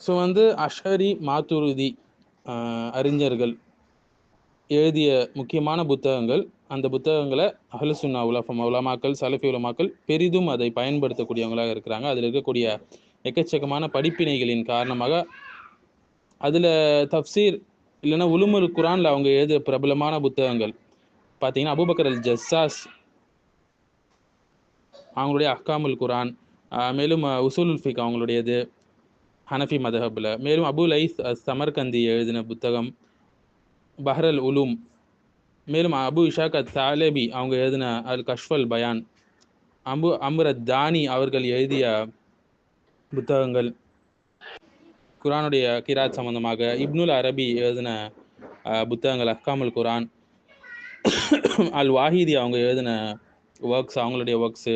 So வந்து அஷரி மாத்துருதி அறிஞர்கள் எழுதிய முக்கியமான புத்தகங்கள். அந்த புத்தகங்களை அஹ்லுசுன்னா உலஃபம் உலமாக்கள் சலஃபி உலமாக்கள் பெரிதும் அதை பயன்படுத்தக்கூடியவங்களாக இருக்கிறாங்க. அதில் இருக்கக்கூடிய எக்கச்சக்கமான படிப்பினைகளின் காரணமாக அதில் தப்சீர் இல்லைன்னா உலுமுல் குரானில் அவங்க எழுதிய பிரபலமான புத்தகங்கள். பார்த்தீங்கன்னா அபுபக்கர் அல் ஜஸ்ஸாஸ் அவங்களுடைய அஹ்காமுல் குரான் மேலும் உசூல் உல்ஃபிக் ஃபிக் அவங்களுடையது ஹனஃபி மதஹபில். மேலும் அபு லைஸ் அஸ் சமர்கந்தி எழுதின புத்தகம் பஹ்ரல் உலூம். மேலும் அபு இஷாக் அத் தாலேபி அவங்க எழுதின அல் கஷ்வல் பயான். அம்பு அம்ரத் தானி அவர்கள் எழுதிய புத்தகங்கள் குரானுடைய கிராத் சம்பந்தமாக. இப்னுல் அரபி எழுதின புத்தகங்கள் அஹ்காமுல் குரான். அல் வாஹிதி அவங்க எழுதின ஒர்க்ஸ் அவங்களுடைய ஒர்க்ஸு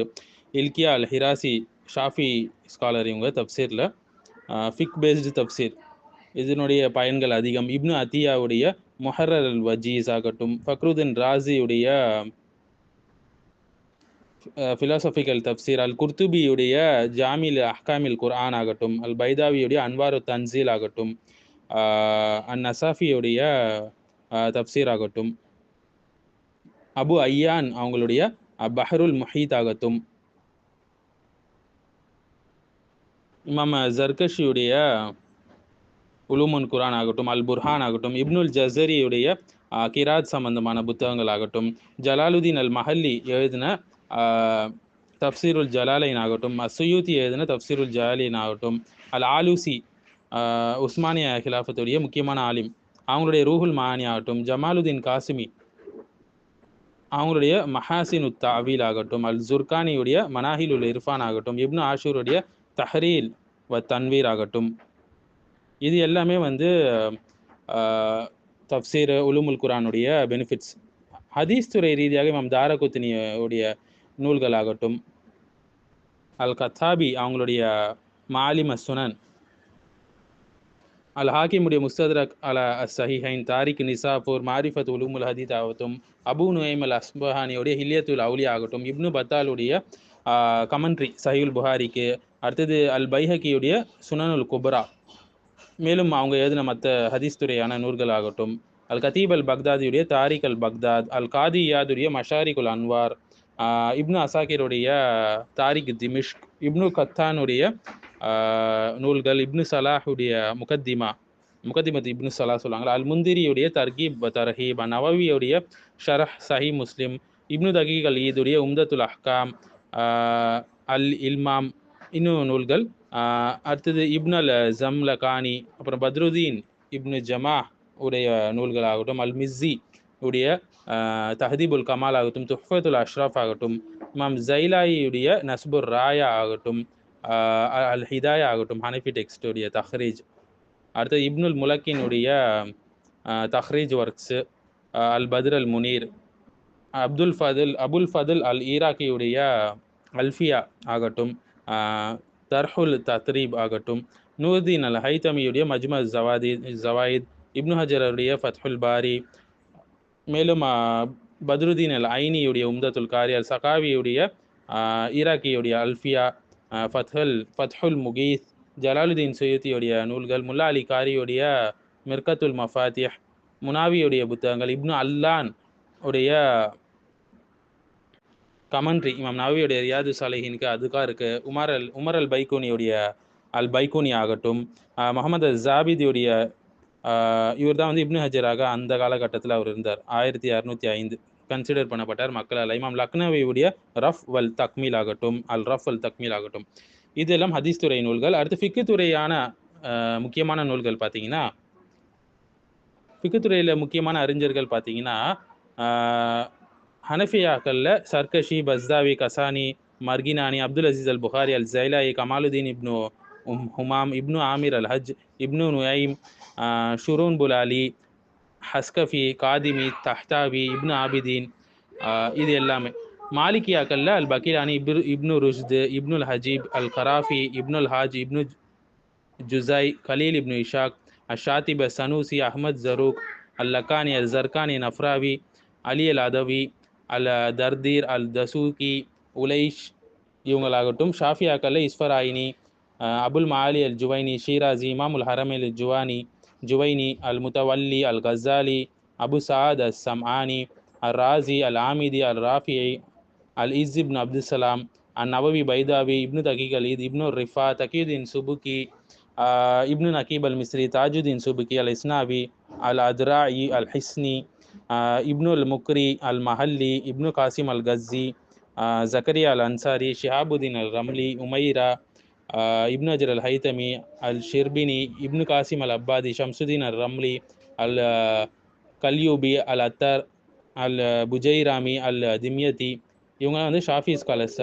இல்கியா அல் ஹிராசி ஷாஃபி ஸ்காலர் இவங்க தப்சீரில். ஃபிக் பேஸ்டு தப்சீர் இதனுடைய பயன்கள் அதிகம். இப்னு அத்தியாவுடைய மொஹரர் அல் வஜீஸ் ஆகட்டும் ஃபக்ருதீன் ராசியுடைய ஃபிலாசபிக்கல் தப்சீர் அல் குர்துபியுடைய ஜாமில் அஹ்காமில் குர்ஆன் ஆகட்டும் அல் பைதாவியுடைய அன்வாரு தன்சீல் ஆகட்டும் அன் நசாஃபியுடைய தப்சீர் ஆகட்டும். அபு ஐயான் அவங்களுடைய பஹருல் முஹீத் ஆகட்டும். இமாம் ஜர்கஷியுடைய உலுமுன் குரான் ஆகட்டும் அல் புர்ஹான் ஆகட்டும் இப்னுல் ஜசரியுடைய கிராத் சம்பந்தமான புத்தகங்கள் ஆகட்டும் ஜலாலுதீன் அல் மஹல்லி எழுதின தப்சீருல் ஜலாலைன் ஆகட்டும் அசுயூத்தி எழுதின தப்சீருல் ஜலாலின் ஆகட்டும் அல் ஆலூசி ஆஹ், உஸ்மானிய ஹிலாஃபத்துடைய முக்கியமான ஆலிம் அவங்களுடைய ரூஹுல் மானி ஆகட்டும் ஜமாலுதீன் காசிமி அவங்களுடைய மஹாசின் உத் தாவீல் ஆகட்டும் அல் ஜுர்கானியுடைய மனாஹிலுல் இர்ஃபான் ஆகட்டும் இப்னு ஆஷூருடைய தஹரீல் வ தன்வீர் ஆகட்டும். இது எல்லாமே வந்து ஆஹ், உலுமுல் குரானுடைய பெனிஃபிட்ஸ் ஹதீஸ் துறை ரீதியாக இமாம் தாரகுத்தினியுடைய நூல்களாகட்டும் அல் கத்தாபி அவங்களுடைய மாலிம சுனன் அல் ஹாக்கிமுடைய முஸ்தரக் அல சஹிஹைன் தாரிக் நிசாபூர் மாரிஃபத் உலுமுல் ஹதீத் ஆகட்டும் அபு நுயைம் அல் அஸ்பஹானியுடைய ஹில்யத்துல் அவுலி ஆகட்டும் இப்னு பத்தாலுடைய கமன்ட்ரி சஹியுல் புகாரிக்கு அடுத்தது அல் பைஹக்கியுடைய சுனனுல் குபரா. மேலும் அவங்க எழுதின மற்ற ஹதீஸ் துறையான நூல்கள் ஆகட்டும். அல் கதீப் அல் பக்தாதியுடைய Tarikh al Baghdad al Qadi யாதுடைய Mashariq Anwar இப்னு அசாக்கிருடைய தாரிக் திமிஷ்க் இப்னு கத்தானுடைய நூல்கள் இப்னு சலாஹுடைய முகத்திமா முகத்திமத் இப்னு சலா சொல்லுவாங்க அல் முந்திரியுடைய தர்கீப் தர்ஹீப் நவவியுடைய ஷரஹ் சஹி முஸ்லிம் இப்னு தகீக் அல் ஈதுடைய உம்தத்துல் அஹ்காம் அல் இல்மாம் இன்னும் நூல்கள் அடுத்தது இப்னு அல் ஜம்லகானி அப்புறம் பத்ருதீன் இப்னு ஜமா உடைய நூல்கள் ஆகட்டும் அல் மிஸ்ஸி உடைய தஹதீபுல் கமால் ஆகட்டும் துஹத்துல் அஷ்ரஃப் ஆகட்டும் இமாம் ஜைலாயியுடைய நஸ்புர் ராயா ஆகட்டும் அல் ஹிதாயா ஆகட்டும் ஹனஃபி டெக்ஸ்டுடைய தஹ்ரீஜ். அடுத்தது இப்னுல் முலக்கினுடைய தஹ்ரீஜ் works al Badr al Munir Abdul Fathul Abul Fathul al ஈராக்கியுடைய Alfiya ஆகட்டும் தர்ஹுல் தத்ரீப் ஆகட்டும். நூர்தீன் அல் ஹைத்தமியுடைய மஜ்மா ஜவாதி ஜவாயித் இப்னு ஹஜருடைய ஃபத்ஹுல் பாரி மேலும் பத்ருதீன் அல் ஐனியுடைய உம்தத்துல் காரி அல் சகாவியுடைய ஈராக்கியுடைய அல்ஃபியா ஃபத்ஹுல் ஃபத்ஹுல் முகீஸ் ஜலாலுதீன் சுயூத்தியுடைய நூல்கள் முல்லா அலி காரியுடைய மிர்கத்துல் மஃபாத்தியஹ் முனாவியுடைய புத்தகங்கள் இப்னு அல்லான் உடைய கமன்ட்ரி இமாம் நவியுடைய ரியாது சாலிஹினுக்கு அதுக்காக இருக்கு. உமர் அல் உமர் அல் பைக்கூனியுடைய அல் பைக்கூனி ஆகட்டும். முகமது ஜாபிதியுடைய இவர் தான் வந்து இப்னு ஹஜராக அந்த காலகட்டத்தில் அவர் இருந்தார். ஆயிரத்தி அறுநூத்தி ஐந்து. கன்சிடர் பண்ணப்பட்டார் மக்களால். இமாம் லக்னவியுடைய ரஃப் வல் தக்மீல் ஆகட்டும். அல் ரஃப் அல் தக்மீல் ஆகட்டும். இதெல்லாம் ஹதீஸ் துறை நூல்கள். அடுத்து ஃபிக்கு துறையான முக்கியமான நூல்கள் பார்த்தீங்கன்னா ஃபிக்கு துறையில் முக்கியமான அறிஞர்கள் பார்த்தீங்கன்னா ஹனஃபியாக்களில் சர்கஷி பஸ்தாவி கசானி மர்கினானி அப்துல் அசீஸ் அல் புகாரி அல் ஜைலாயி கமாலுதீன் இப்னு உம் ஹுமாம் இப்னு ஆமீர் அல் ஹஜ் இப்னு நுயைம் ஷுரூன் புலாலி ஹஸ்கஃபி காதிமி தஹ்தாவி இப்னு ஆபிதீன் இது எல்லாமே. மாலிகியாக்கல்ல al Baqillani Ibn Ibn Rushd Ibnul Hajib al Qarafi Ibnul Hajj Ibn Juzayy Khalil Ibn Ishaq Ashatibi Sanusi Ahmad Zarruq al Laqani al Zurqani Nafrawi Ali al Adawi al Dardir al Dasuqi Ulaysh இவங்களாகட்டும் ஷாஃபியாக்கல்ல Isfarayini Abul Maali al Juwayni Shirazi Imamul Haramain Juwani Juwayni al Mutawalli al Ghazali Abu Saad as Samani al Razi al Amidi al ராஃபியை al Izz ibn Abdussalam an Nawawi Baydawi Ibn Daqiq Aleed Ibn Rifa Taqiuddin Subki Ibn Naqib al Misri Tajuddin Subki al Isnawi al Adhrai al Hisni Ibn al Muqri al Mahalli Ibn Qasim al Ghazzi Zakariya al Ansari Shihabuddin al Ramli Umayra Ibn Hajar al Haytami al Shirbini Ibn Qasim al Abbadi Shamsuddin al Ramli al Qalyubi al Attar al Bujairami அல் திம்யதி இவங்களாம் வந்து ஷாஃபி scholars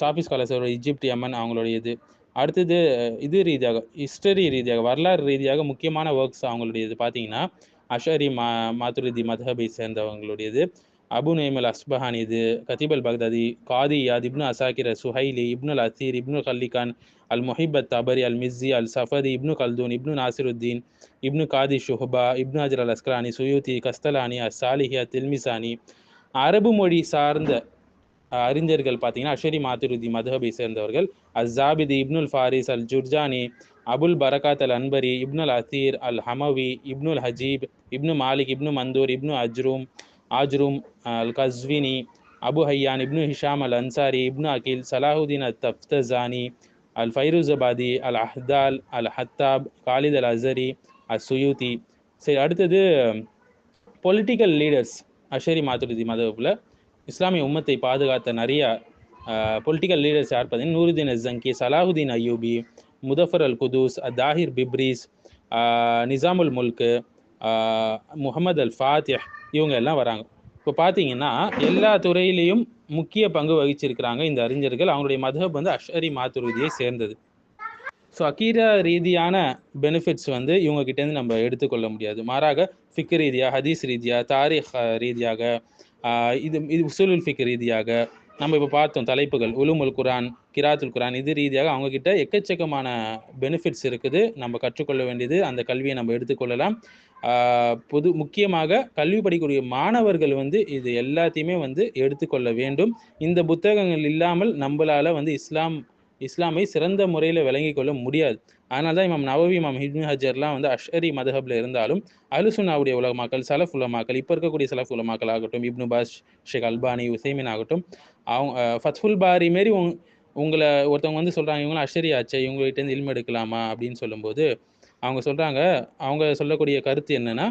ஷாஃபி ஸ்காலர்ஸோட Egypt யமன் அவங்களுடைய இது. அடுத்தது இது ரீதியாக history ரீதியாக வரலாறு ரீதியாக முக்கியமான ஒர்க்ஸ் அவங்களுடைய இது பார்த்தீங்கன்னா அஷரி மா மாத்துருதி மதஹபை சேர்ந்தவங்களுடையது. அபு நெய்மல் அஸ்பஹான் இது. Khatib al Baghdadi Qadi Iyad Ibn Asakir Suhayli Ibn al Athir Ibn Khallikan al Muhibbud Tabari al Mizzi al Safadi ibn Khaldun ibn Nasiruddin ibn Qadi Shuhba ibn Hajar al Asqalani Suyuti Qastalani as Salihiya Tilimsani. அரபு மொழி சார்ந்த அறிஞர்கள் பார்த்தீங்கன்னா Ashari மாத்துருதி மதுஹபை சேர்ந்தவர்கள். As Zabidi ibnul Faris al Jurjani Abul Barakat al Anbari ibnul Athir al Hamawi ibnul Hajib ibn Malik ibn Manzur ibn Ajurrum Ajurrum al Qazwini Abu Hayyan Ibn Hisham al Ansari Ibn Aqil Salahuddin al Taftazani al Firuzabadi al Ahdal al Hattab Khalid al Azhari al Suyuti சரி அடுத்தது political leaders Ashari Maturidi மதவில் இஸ்லாமிய உம்மத்தை பாதுகாத்த நிறைய political leaders யார் பார்த்தீங்கன்னா? நூருதீன் அஸ்ஸங்கி சலாஹுதீன் அய்யூபி முதஃபர் அல் குதூஸ் தாஹிர் பிப்ரீஸ் நிசாமுல் முல்கு முகமது அல் ஃபாத்யா இவங்க எல்லாம் வராங்க. இப்போ பார்த்தீங்கன்னா எல்லா துறையிலையும் முக்கிய பங்கு வகிச்சிருக்கிறாங்க இந்த அறிஞர்கள். அவங்களுடைய மதஹப் வந்து அஷரி மாத்துருதியை சேர்ந்தது. ஸோ அக்கீரா ரீதியான பெனிஃபிட்ஸ் வந்து இவங்க கிட்டேருந்து நம்ம எடுத்துக்கொள்ள முடியாது. மாறாக ஃபிக் ரீதியாக ஹதீஸ் ரீதியாக தாரிக் ரீதியாக இது இது உசூலுல் ஃபிக் ரீதியாக நம்ம இப்போ பார்த்தோம் தலைப்புகள் உலுமுல் குரான் கிராத்துல் குரான் இது ரீதியாக அவங்கக்கிட்ட எக்கச்சக்கமான பெனிஃபிட்ஸ் இருக்குது. நம்ம கற்றுக்கொள்ள வேண்டியது அந்த கல்வியை நம்ம எடுத்துக்கொள்ளலாம் பொது முக்கியமாக கல்வி படிக்கக்கூடிய மாணவர்கள் வந்து இது எல்லாத்தையுமே வந்து எடுத்துக்கொள்ள வேண்டும். இந்த புத்தகங்கள் இல்லாமல் நம்மளால் வந்து இஸ்லாம் இஸ்லாமை சிறந்த முறையில் விளங்கி கொள்ள முடியாது. அதனால தான் இமாம் நவவி இமாம் ஹிப்னு ஹஜர்லாம் வந்து அஷ்அரி மதஹப்ல இருந்தாலும் அலுசுனாவுடைய உலமாக்கள் சலஃப் உலமாக்கள் இப்போ இருக்கக்கூடிய சலஃப் உலமாக்கள் ஆகட்டும் Ibn Baz Sheikh Albani Uthaymeen ஆகட்டும் அவங்க ஃபத்ஃபுல் பாரி மாரி உங் உங்களை ஒருத்தவங்க வந்து சொல்கிறாங்க இவங்களும் அஷ்ரி ஆச்சே இவங்ககிட்டேருந்து இல்மு எடுக்கலாமா அப்படின்னு சொல்லும்போது அவங்க சொல்கிறாங்க அவங்க சொல்லக்கூடிய கருத்து என்னென்னா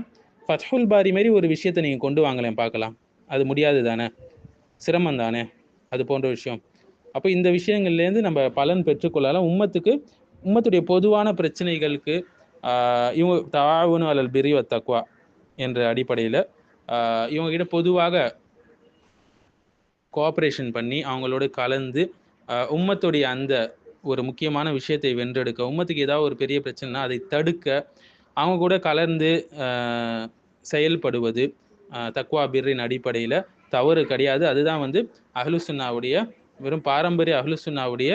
ஃபத்ஹுல் பாரி மாரி ஒரு விஷயத்தை நீங்கள் கொண்டு வாங்கலேன் பார்க்கலாம். அது முடியாது தானே சிரமம் தானே? அது போன்ற விஷயம். அப்போ இந்த விஷயங்கள்லேருந்து நம்ம பலன் பெற்றுக்கொள்ளலாம் உம்மத்துக்கு உம்மத்துடைய பொதுவான பிரச்சனைகளுக்கு இவங்க தாவுனு அலல் பிரிவ தக்குவா என்ற அடிப்படையில் இவங்ககிட்ட பொதுவாக கோஆப்ரேஷன் பண்ணி அவங்களோட கலந்து உம்மத்துடைய அந்த ஒரு முக்கியமான விஷயத்தை வென்றெடுக்க உம்மத்துக்கு ஏதாவது ஒரு பெரிய பிரச்சனைனா அதை தடுக்க அவங்க கூட கலந்து செயல்படுவது தக்குவா பிரின் அடிப்படையில் தவறு கிடையாது. அதுதான் வந்து அஹலுசுன்னாவுடைய வெறும் பாரம்பரிய அஹ்லுசுன்னாவுடைய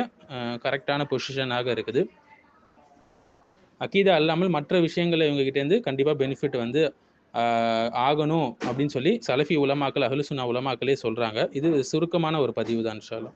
கரெக்டான பொசிஷனாக இருக்குது. அக்கீதா அல்லாமல் மற்ற விஷயங்களை இவங்ககிட்டேருந்து கண்டிப்பாக பெனிஃபிட் வந்து ஆகணும் அப்படின்னு சொல்லி சலஃபி உலமாக்கள் அஹ்லுசுன்னா உலமாக்களே சொல்கிறாங்க இது சுருக்கமான ஒரு பதிவு தான் ஷாலா